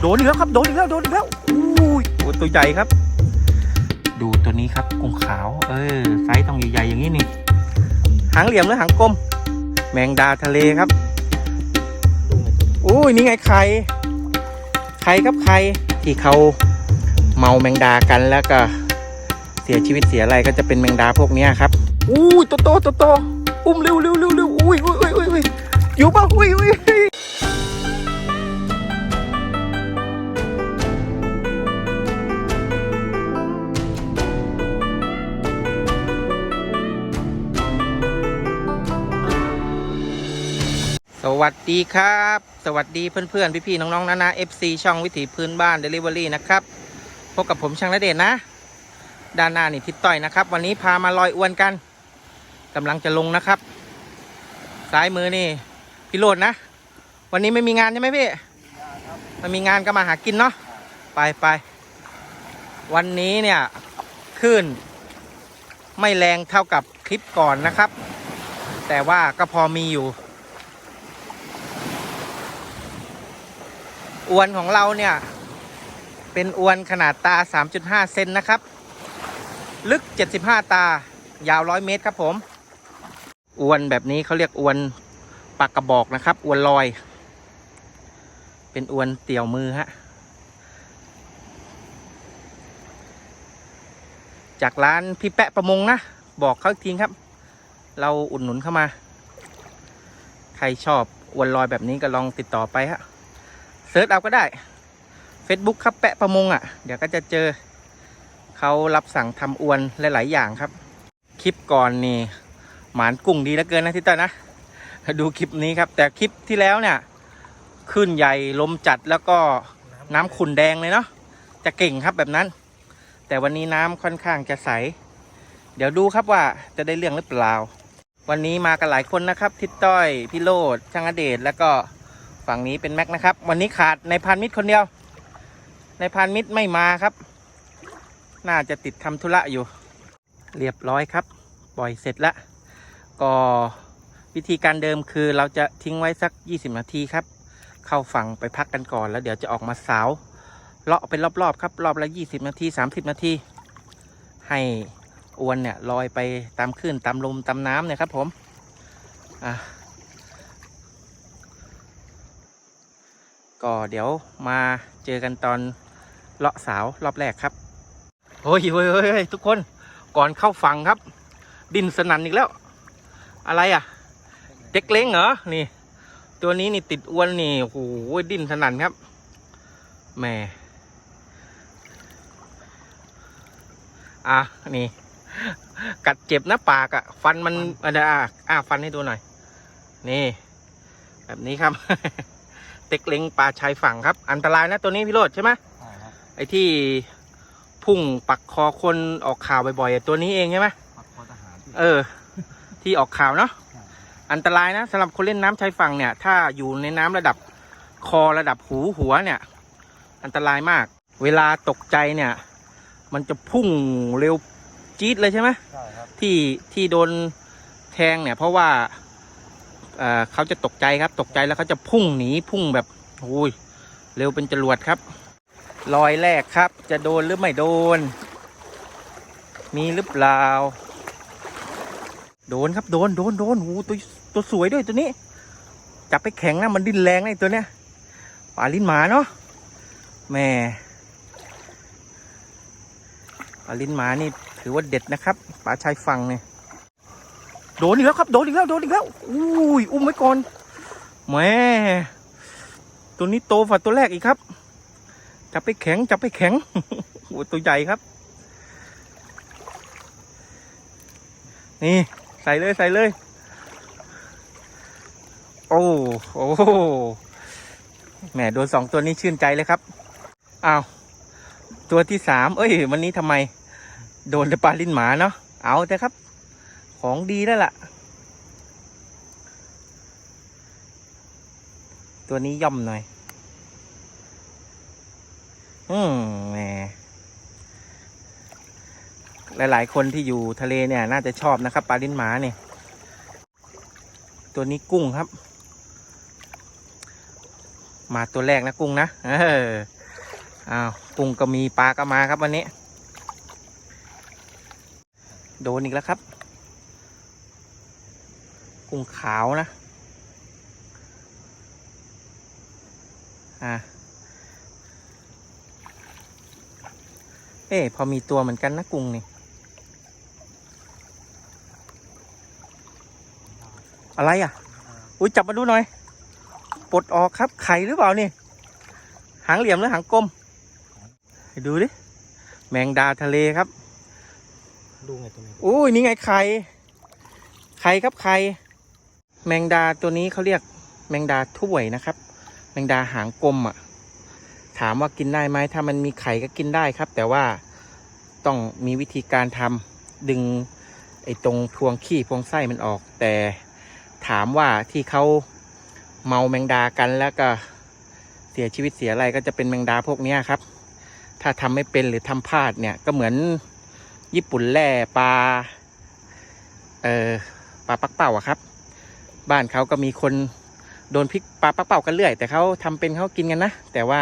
โดนอีกแล้วครับโดนอีกแล้วโดนอีกแล้วอุ้ยตัวใหญ่ครับ ดูตัวนี้ครับกุ้งขาว เออไซส์ต้องใหญ่ๆอย่างนี้นี่ หางเหลี่ยมหรือหางกลม แมงดาทะเลครับอุ้ยนี่ไงไข่ไข่ครับไข่ที่เขาเมาแมงดากันแล้วก็ เสียชีวิตเสียอะไรก็จะเป็นแมงดาพวกนี้ครับอุ้ยโตโตโตโตอุ้มเร็วเร็วเร็วเร็วอุ้ยอุ้ยอุ้ยอุ้ยอุ้ยอยู่ป่ะอุ้ยอุ้ย วัสดีครับ สวัสดีเพื่อนๆ พี่ๆ น้องๆนานา FC ช่องวิถีพื้นบ้าน Delivery นะครับ พบกับผมช่างระเดชนะ ด้านหน้านี่ทิศต้อยนะครับ วันนี้พามาลอยอวนกันกำลังจะลงนะครับ ซ้ายมือนี่พี่โรดนะ วันนี้ไม่มีงานใช่ไหมพี่ไม่มีงานก็มาหากินเนาะ ไปไป วันนี้เนี่ยคลื่นไม่แรงเท่ากับคลิปก่อนนะครับ แต่ว่าก็พอมีอยู่ อวนของเราเนี่ย เป็นอวนขนาดตา 3.5 เซนนะครับ ลึก 75 ตายาว 100 เมตรครับผม อวนแบบนี้เขาเรียกอวนปากกระบอกนะครับ อวนลอย เป็นอวนเตี่ยวมือฮะ จากร้านพี่แปะประมงนะ บอกเขาอีกทีครับ เราอุดหนุนเข้ามา ใครชอบอวนลอยแบบนี้ก็ลองติดต่อไปฮะ เซิร์ชเอาก็ได้ Facebook ครับแปะประมงอะ่ะ เดี๋ยวก็จะเจอ เขารับสั่งทำอวนหลาย ๆ อย่างครับ คลิปก่อนนี่ หมานกุ้งดีเหลือเกินนะทิตเตอร์นะ ดูคลิปนี้ครับ แต่คลิปที่แล้วเนี่ยขึ้นใหญ่ลมจัดแล้วก็น้ำขุ่นแดงเลยเนาะจะเก่งครับแบบนั้น แต่วันนี้น้ำค่อนข้างจะใส เดี๋ยวดูครับว่าจะได้เรื่องหรือเปล่า วันนี้มากันหลายคนนะครับทิศต้อย พี่โรดช่างอเดชแล้วก็ ฝั่งนี้เป็นแม็กนะครับ วันนี้ขาดในพานมิตรคนเดียว ในพานมิตรไม่มาครับ น่าจะติดทำธุระอยู่ เรียบร้อยครับ ปล่อยเสร็จแล้วก็วิธีการเดิมคือเราจะทิ้งไว้สัก 20 นาทีครับ เข้าฝั่งไปพักกันก่อนแล้วเดี๋ยวจะออกมาสาวเลาะเป็นรอบๆครับ รอบละ 20 นาที 30 นาที ให้อวนเนี่ยลอยไปตามคลื่นตามลมตามน้ำเนี่ยครับผมอะ ก็เดี๋ยวมาเจอกันตอนเลาะสาวรอบแรกครับโอ้ยเฮ้ยเฮ้ยเฮ้ยทุกคนก่อนเข้าฝั่งครับ ดินสนันอีกแล้ว อะไรอะเด็กเล้งเหรอนี่ ตัวนี้นี่ติดอวนนี่โอ้โหดินสนันครับแหม่อะนี่ กัดเจ็บนะปากอะ่ะ ฟันมันอะเดี๋ยวอะอะฟันให้ดูหน่อย นี่ แบบนี้ครับ เต็กเล้งปลาชายฝั่งครับ อันตรายนะตัวนี้พี่โรดใช่ไหมใช่ครับไอ้ที่พุ่งปักคอคนออกข่าวบ่อยๆอะตัวนี้เองใช่ไหมปักคอทหารที่เออ ที่ออกข่าวเนาะใช่อันตรายนะสำหรับคนเล่นน้ำชายฝั่งเนี่ย ถ้าอยู่ในน้ำระดับคอระดับหูหัวเนี่ย อันตรายมาก เวลาตกใจเนี่ย มันจะพุ่งเร็วจี๊ดเลยใช่ไหมใช่ครับที่ที่โดนแทงเนี่ย เพราะว่าเอ่อ เขาจะตกใจครับตกใจแล้วเขาจะพุ่งหนีพุ่งแบบโอ้ยเร็วเป็นจรวดครับรอยแรกครับ จะโดนหรือไม่โดน มีหรือเปล่า โดนครับโดนโดนโดนโอ้ตัวตัวสวยด้วยตัวนี้ จับไปแข็งนะมันดิ้นแรงนะไอ้ตัวเนี้ยปลาลิ้นหมาเนาะแม่ปลาลิ้นหมานี่ถือว่าเด็ดนะครับปลาชายฝั่งเนี่ย โดนอีกแล้วครับโดนอีกแล้วโดนอีกแล้วอุ้ยอุ้มไว้ก่อนแม่ตัวนี้โตฝ่าตัวแรกอีกครับ จับไปแข็งจับไปแข็งโอ้ตัวใหญ่ครับ นี่ใส่เลยใส่เลย โอ้โหแหมโดนสองตัวนี้ชื่นใจเลยครับอ้าวตัวที่สามเอ้ย วันนี้ทำไม โดนแต่ปลาลิ้นหมาเนาะเอาแต่ครับ ของดีแล้วล่ะตัวนี้ย่อมหน่อย อืมแหมหลาย ๆ คนที่อยู่ทะเลเนี่ย น่าจะชอบนะครับปลาลิ้นหมาเนี่ย ตัวนี้กุ้งครับ มาตัวแรกนะกุ้งนะ เอออ้าวกุ้งก็มีปลาก็มาครับวันนี้ โดนอีกแล้วครับ กุ้งขาวนะ อ่าเอ๊ะพอมีตัวเหมือนกันนะกุ้งนี่ อะไรอะ อุ้ยจับมาดูหน่อย ปลดออกครับ ไข่หรือเปล่านี่ หางเหลี่ยมหรือหางกลมให้ดูดิ แมงดาทะเลครับดูไงตัวนี้อุ้ยนี่ไงไข่ ไข่ครับไข่ แมงดาตัวนี้เขาเรียกแมงดาถ้วยนะครับ แมงดาหางกลมอะ ถามว่ากินได้ไหมถ้ามันมีไข่ก็กินได้ครับ แต่ว่าต้องมีวิธีการทำดึงไอ้ตรงพวงขี้พวงไส้มันออก แต่ถามว่าที่เขาเมาแมงดากันแล้วก็เสียชีวิตเสียอะไรก็จะเป็นแมงดาพวกนี้ครับ ถ้าทำไม่เป็นหรือทำพลาดเนี่ยก็เหมือนญี่ปุ่นแร่ปลาเอ่อปลาปักเป่าอะครับ บ้านเขาก็มีคนโดนพริกปลาปักเป่ากันเรื่อย แต่เขาทำเป็นเขากินกันนะ แต่ว่า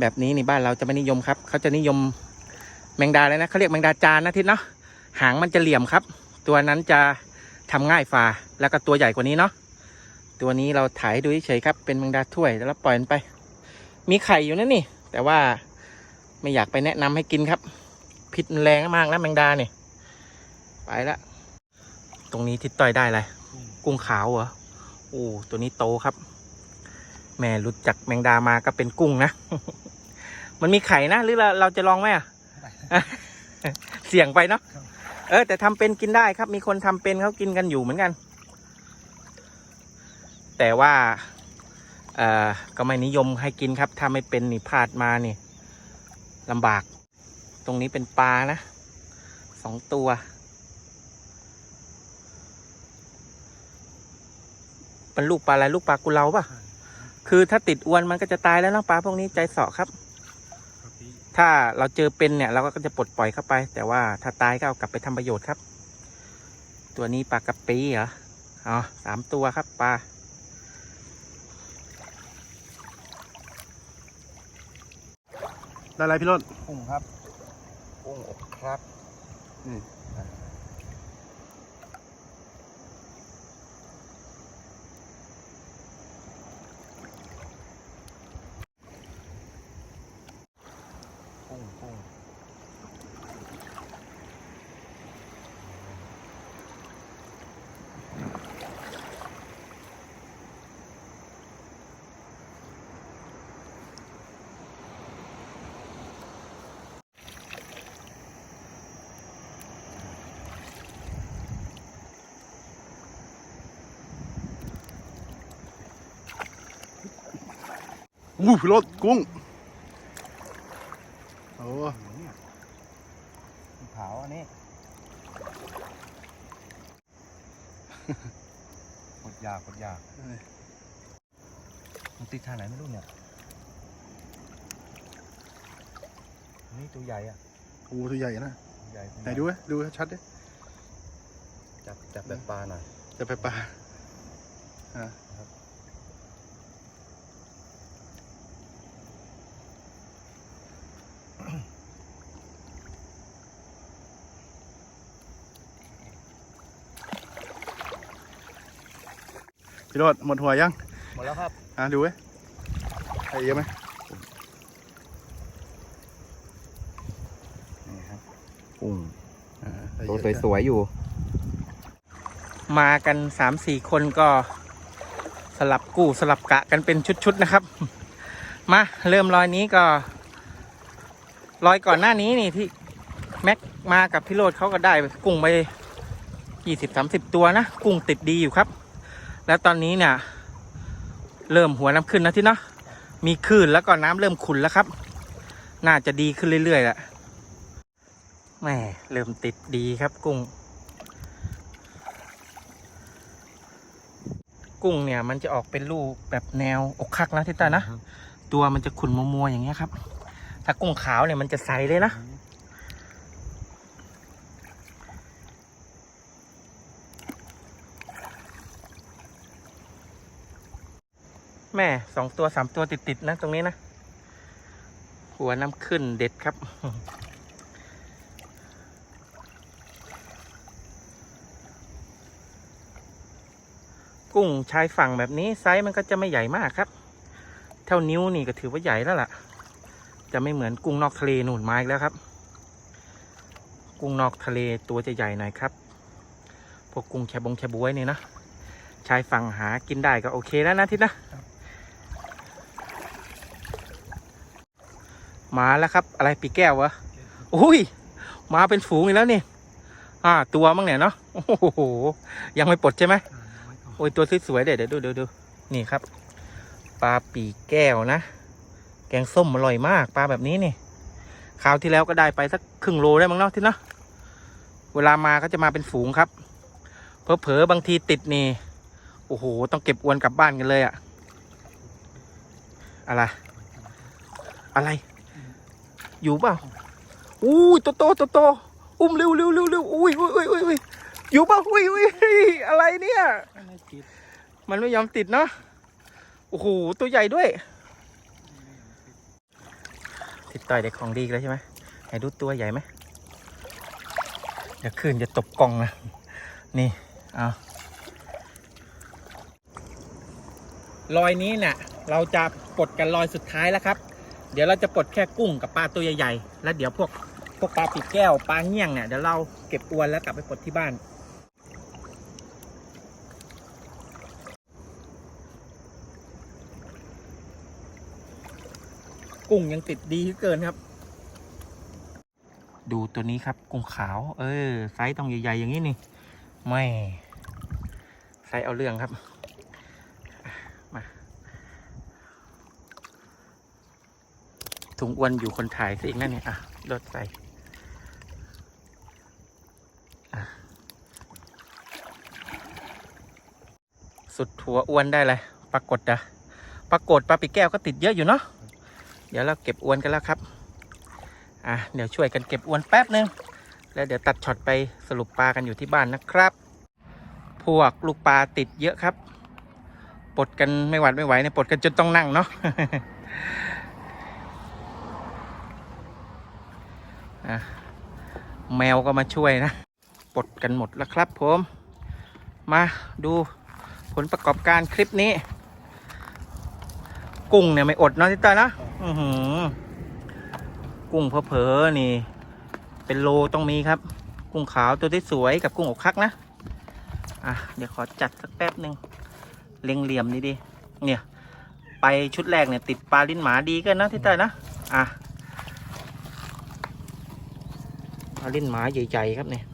แบบนี้ในบ้านเราจะไม่นิยมครับ เขาจะนิยมแมงดาเลยนะเขาเรียกแมงดาจานนะทิศเนาะหางมันจะเหลี่ยมครับ ตัวนั้นจะทำง่ายฝ่าแล้วก็ตัวใหญ่กว่านี้เนาะตัวนี้เราถ่ายให้ดูเฉยครับเป็นแมงดาถ้วยแล้วปล่อยมันไป มีไข่อยู่นั่นนี่ แต่ว่าไม่อยากไปแนะนำให้กินครับพิษแรงมากนะแมงดาเนี่ยไปละตรงนี้ทิศต้อยได้อะไร กุ้งขาวเหรอโอ้ตัวนี้โตครับ แม่รู้จักแมงดามาก็เป็นกุ้งนะ มันมีไข่นะหรือเราเราจะลองไหมอะเสี่ยงไปเนาะเออ แต่ทำเป็นกินได้ครับ มีคนทำเป็นเขากินกันอยู่เหมือนกัน แต่ว่าเอ่อก็ไม่นิยมให้กินครับ ถ้าไม่เป็นนี่พลาดมานี่ลำบาก ตรงนี้เป็นปลานะสองตัว เป็นลูกปลาอะไรลูกปลากุเลาป่ะ คือถ้าติดอวนมันก็จะตายแล้วเนาะปลาพวกนี้ใจเสาะครับ ถ้าเราเจอเป็นเนี่ย เราก็จะปลดปล่อยเข้าไป แต่ว่าถ้าตายก็เอากลับไปทำประโยชน์ครับ ตัวนี้ปลากระปีเหรออ๋อสามตัวครับปลาได้ไรพี่รถกุ้งครับกุ้งอกครับ อืม อู้พี่รถกุ้งโอ้ขาวอันนี้กดยากกดยากมันติดทางไหนไม่รู้เนี่ยนี่ตัวใหญ่อะโหตัวใหญ่นะตัวใหญ่ตัวไหใญ่นดูไหมดูชัดดิจับจับแบบปลาหน่อยจะไปปลาอ่า พี่รถหมดหัวยัง หมดแล้วครับ อะดูไว้ใส่เยอะไหมนี่ครับกุ้งอ่าใส่ตัวเยอะสวยๆอยู่ มากันสามสี่คนก็สลับกู้สลับกะกันเป็นชุดๆนะครับ มาเริ่มรอยนี้ก็รอยก่อนหน้านี้นี่ที่แม็กมากับพี่โรดเขาก็ได้กุ้งไปยี่สิบสามสิบตัวนะ กุ้งติดดีอยู่ครับ แล้วตอนนี้เนี่ย เริ่มหัวน้ำขึ้นนะที่เนาะมีคลื่นแล้วก็น้ำเริ่มขุ่นแล้วครับ น่าจะดีขึ้นเรื่อยๆแหละแหม่เริ่มติดดีครับกุ้ง กุ้งเนี่ยมันจะออกเป็นลูกแบบแนวอกคักนะที่ตานะ ตัวมันจะขุ่นมัวๆอย่างเงี้ยครับ ถ้ากุ้งขาวเนี่ยมันจะใสเลยนะ แม่สองตัวสามตัวติดๆนะตรงนี้นะ หัวน้ำขึ้นเด็ดครับ กุ้งชายฝั่งแบบนี้ไซส์มันก็จะไม่ใหญ่มากครับ เท่านิ้วนี่ก็ถือว่าใหญ่แล้วล่ะ จะไม่เหมือนกุ้งนอกทะเลหนุนไมาอีกแล้วครับ กุ้งนอกทะเลตัวจะใหญ่หน่อยครับ พวกกุ้งแชบงแชบวยนี่นะชายฝั่งหากินได้ก็โอเคแล้วนะทิศนะ มาแล้วครับ อะไรปีแก้ววะอุ้ย มาเป็นฝูงอีกแล้วนี่อ่า ตัวมั้งเนี่ยเนาะโอ้โหยังไม่ปลดใช่ไหมโอ้ยตัวสวยๆเดี๋ยวเดี๋ยวดูดูดูนี่ครับ ปลาปีแก้วนะ แกงส้มอร่อยมากปลาแบบนี้นี่คราวที่แล้วก็ได้ไปสักครึ่งโลได้มั้งเนาะที่เนาะเวลามาก็จะมาเป็นฝูงครับเผลอๆบางทีติดนี่โอ้โห ต้องเก็บอวนกลับบ้านกันเลยอะอะไร อะไร อยู่เปล่าอู้ยโตโตโตโตอุ้มเร็วเร็วเร็วเร็วอุ้ยอุ้ยอุ้ยอุ้ยอุ้ยอยู่เปล่าอุ้ยอุ้ยอะไรเนี่ยมันไม่ยอมติดเนาะโอ้โหตัวใหญ่ด้วย ติดต่อยเด็กของดีแล้วใช่ไหมไหนดูตัวใหญ่ไหมเดี๋ยวคืนจะตบกล่องนะนี่เอารอยนี้เนี่ยเราจะปลดกันรอยสุดท้ายแล้วครับ เดี๋ยวเราจะปลดแค่กุ้งกับปลาตัวใหญ่ๆ แล้วเดี๋ยวพวกพวกปลาปีกแก้วปลาเงี้ยงเนี่ยเดี๋ยวเราเก็บอวนแล้วกลับไปปลดที่บ้าน กุ้งยังติดดีเกินครับ ดูตัวนี้ครับกุ้งขาว เออไซส์ต้องใหญ่ๆอย่างนี้นี่ ไม่ไซส์เอาเรื่องครับ มา ถุงอ้วนอยู่คนถ่ายสิอีกนั่นเนี่ยอะลดใส่สุดหัวอ้วนได้เลยปรากฏอะปรากฏปลาปีแก้วก็ติดเยอะอยู่เนาะเดี๋ยวเราเก็บอวนกันแล้วครับอะเดี๋ยวช่วยกันเก็บอวนแป๊บนึงแล้วเดี๋ยวตัดช็อตไปสรุปปลากันอยู่ที่บ้านนะครับ พวกลูกปลาติดเยอะครับปลดกันไม่หวัดไม่ไหวเนี่ยปลดกันจนต้องนั่งเนาะ อะแมวก็มาช่วยนะปลดกันหมดแล้วครับผม มาดูผลประกอบการคลิปนี้ กุ้งเนี่ยไม่อดเนาะทิตเตอร์นะอือหือกุ้งเพอๆนี่ เป็นโลต้องมีครับ กุ้งขาวตัวที่สวยกับกุ้งอกคักนะอะเดี๋ยวขอจัดสักแป๊บหนึ่งเล็งเหลี่ยมนี่ดิเนี่ย ไปชุดแรกเนี่ยติดปลาลิ้นหมาดีกันนะทิตเตอร์นะอะ ปลาลิ้นหมาใหญ่ๆครับเนี่ย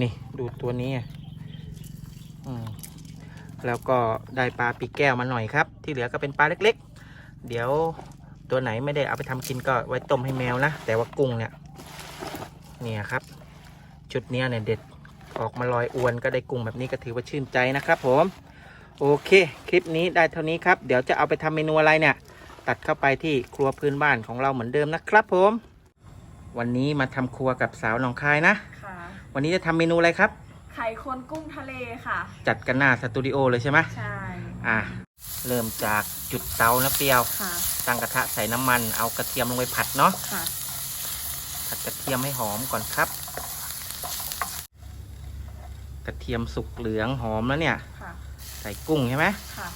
นี่ดูตัวนี้อืมแล้วก็ได้ปลาปีแก้วมาหน่อยครับ ที่เหลือก็เป็นปลาเล็ก ๆ เดี๋ยวตัวไหนไม่ได้เอาไปทำกินก็ไว้ต้มให้แมวนะ แต่ว่ากุ้งเนี่ยเนี่ยครับ ชุดเนี้ยเนี่ยเด็ดออกมาลอยอวนก็ได้กุ้งแบบนี้ก็ถือว่าชื่นใจนะครับผม โอเค คลิปนี้ได้เท่านี้ครับ เดี๋ยวจะเอาไปทำเมนูอะไรเนี่ย ตัดเข้าไปที่ครัวพื้นบ้านของเราเหมือนเดิมนะครับผม วันนี้มาทำครัวกับสาวหนองคายนะ ค่ะ วันนี้จะทำเมนูอะไรครับ ไข่คนกุ้งทะเลค่ะ จัดกันหน้าสตูดิโอเลยใช่ไหมใช่ อะ เริ่มจากจุดเตานะเปรียว ค่ะ ตั้งกระทะใส่น้ำมัน เอากระเทียมลงไปผัดเนาะ ค่ะ ผัดกระเทียมให้หอมก่อนครับ กระเทียมสุกเหลืองหอมแล้วเนี่ย ค่ะ ใส่กุ้งใช่ไหมค่ะ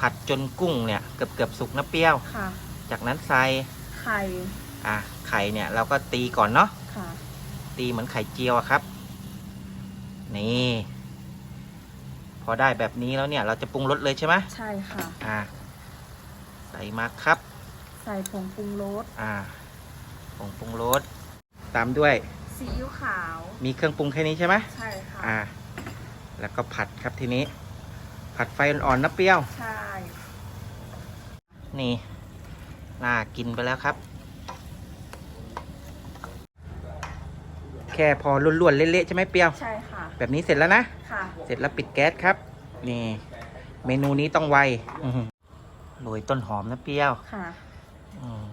ผัดจนกุ้งเนี่ยเกือบเกือบๆสุกนะเปรี้ยว ค่ะ จากนั้นใส่ไข่อะไข่เนี่ยเราก็ตีก่อนเนาะค่ะ ตีเหมือนไข่เจียวอะครับ นี่ พอได้แบบนี้แล้วเนี่ย เราจะปรุงรสเลยใช่ไหมใช่ค่ะ อะใส่มาครับ ใส่ผงปรุงรสอ่าผงปรุงรสตามด้วย ซีอิ๊วขาว มีเครื่องปรุงแค่นี้ใช่ไหมใช่ค่ะ อ่า แล้วก็ผัดครับทีนี้ ผัดไฟอ่อนๆนะเปรี้ยว ใช่ นี่ น่ากินไปแล้วครับ แค่พอล้วนๆ เละๆ ใช่ไหมเปรี้ยว ใช่ค่ะ แบบนี้เสร็จแล้วนะ ค่ะ เสร็จแล้วปิดแก๊สครับ นี่ เมนูนี้ต้องไวอื้อหือโรยต้นหอมนะเปรี้ยว ค่ะ อืม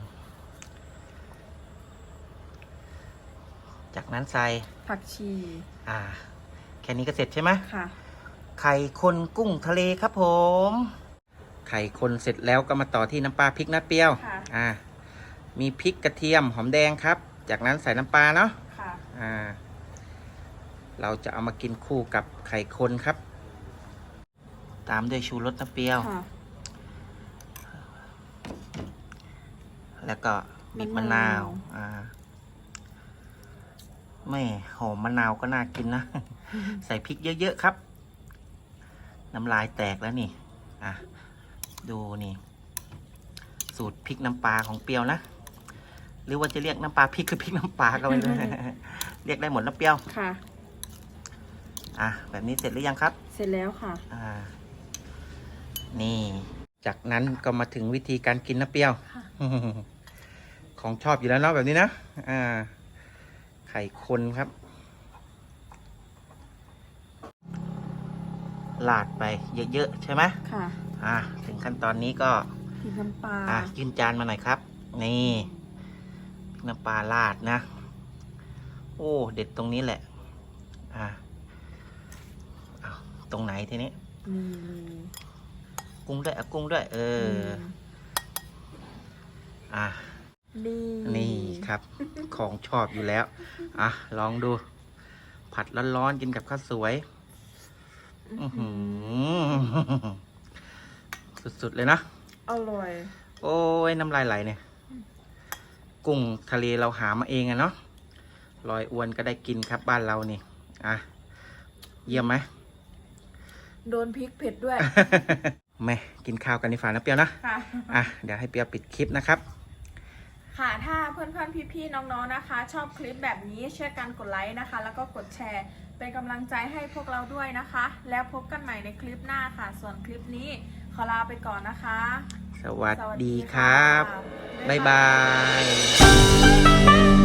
จากนั้นใส่ผักชี อ่า แค่นี้ก็เสร็จใช่ไหม ค่ะ ไข่คนกุ้งทะเลครับผม ไข่คนเสร็จแล้วก็มาต่อที่น้ำปลาพริกนะเปรี้ยว ค่ะ อ่า มีพริกกระเทียมหอมแดงครับ จากนั้นใส่น้ำปลาเนาะ ค่ะ อ่า เราจะเอามากินคู่กับไข่คนครับ ตามด้วยชูรสน้ำเปรี้ยว ค่ะแล้วก็บีบมะนาว อ่าไม่หอมมะนาวก็น่ากินนะ ใส่พริกเยอะ ๆ ครับ น้ำลายแตกแล้วนี่ อะ ดูนี่ สูตรพริกน้ำปลาของเปรี้ยวนะ หรือว่าจะเรียกน้ำปลาพริกคือพริกน้ำปลาก็ไม่รู้ เรียกได้หมดนะเปรี้ยว ค่ะ อะ แบบนี้เสร็จหรือยังครับ เสร็จแล้วค่ะ อ่า นี่ จากนั้นก็มาถึงวิธีการกินนะเปรี้ยว ค่ะ ของชอบอยู่แล้วเนาะแบบนี้นะ อ่า ไข่คนครับ ลาดไปเยอะๆใช่ไหมค่ะ อ่าถึงขั้นตอนนี้ก็พริกน้ำปลาอะยื่นจานมาหน่อยครับ นี่พริกน้ำปลาราดนะ โอ้เด็ดตรงนี้แหละ อ่าเอาตรงไหนทีนี้นี่กุ้งด้วยเอากุ้งด้วย เออ อะนี่นี่ครับ ของชอบอยู่แล้ว อะลองดู ผัดร้อนๆกินกับข้าวสวย อื้อหือสุดๆเลยนะ อร่อย โอ้ยน้ำลายไหลเนี่ย กุ้งทะเลเราหามาเองอะเนาะลอยอวนก็ได้กินครับบ้านเรานี่อะเยี่ยมไหม โดนพริกเผ็ดด้วย แม่กินข้าวกันในฝันนะเปียวนะ ค่ะ อะ เดี๋ยวให้เปียวปิดคลิปนะครับ ค่ะ ถ้าเพื่อนๆพี่ๆน้องๆนะคะ ชอบคลิปแบบนี้ช่วยกันกดไลค์นะคะ แล้วก็กดแชร์ เป็นกำลังใจให้พวกเราด้วยนะคะ แล้วพบกันใหม่ในคลิปหน้าค่ะ ส่วนคลิปนี้ขอลาไปก่อนนะคะ สวัสสวัสดีดีครับค่ะบ๊ายบาย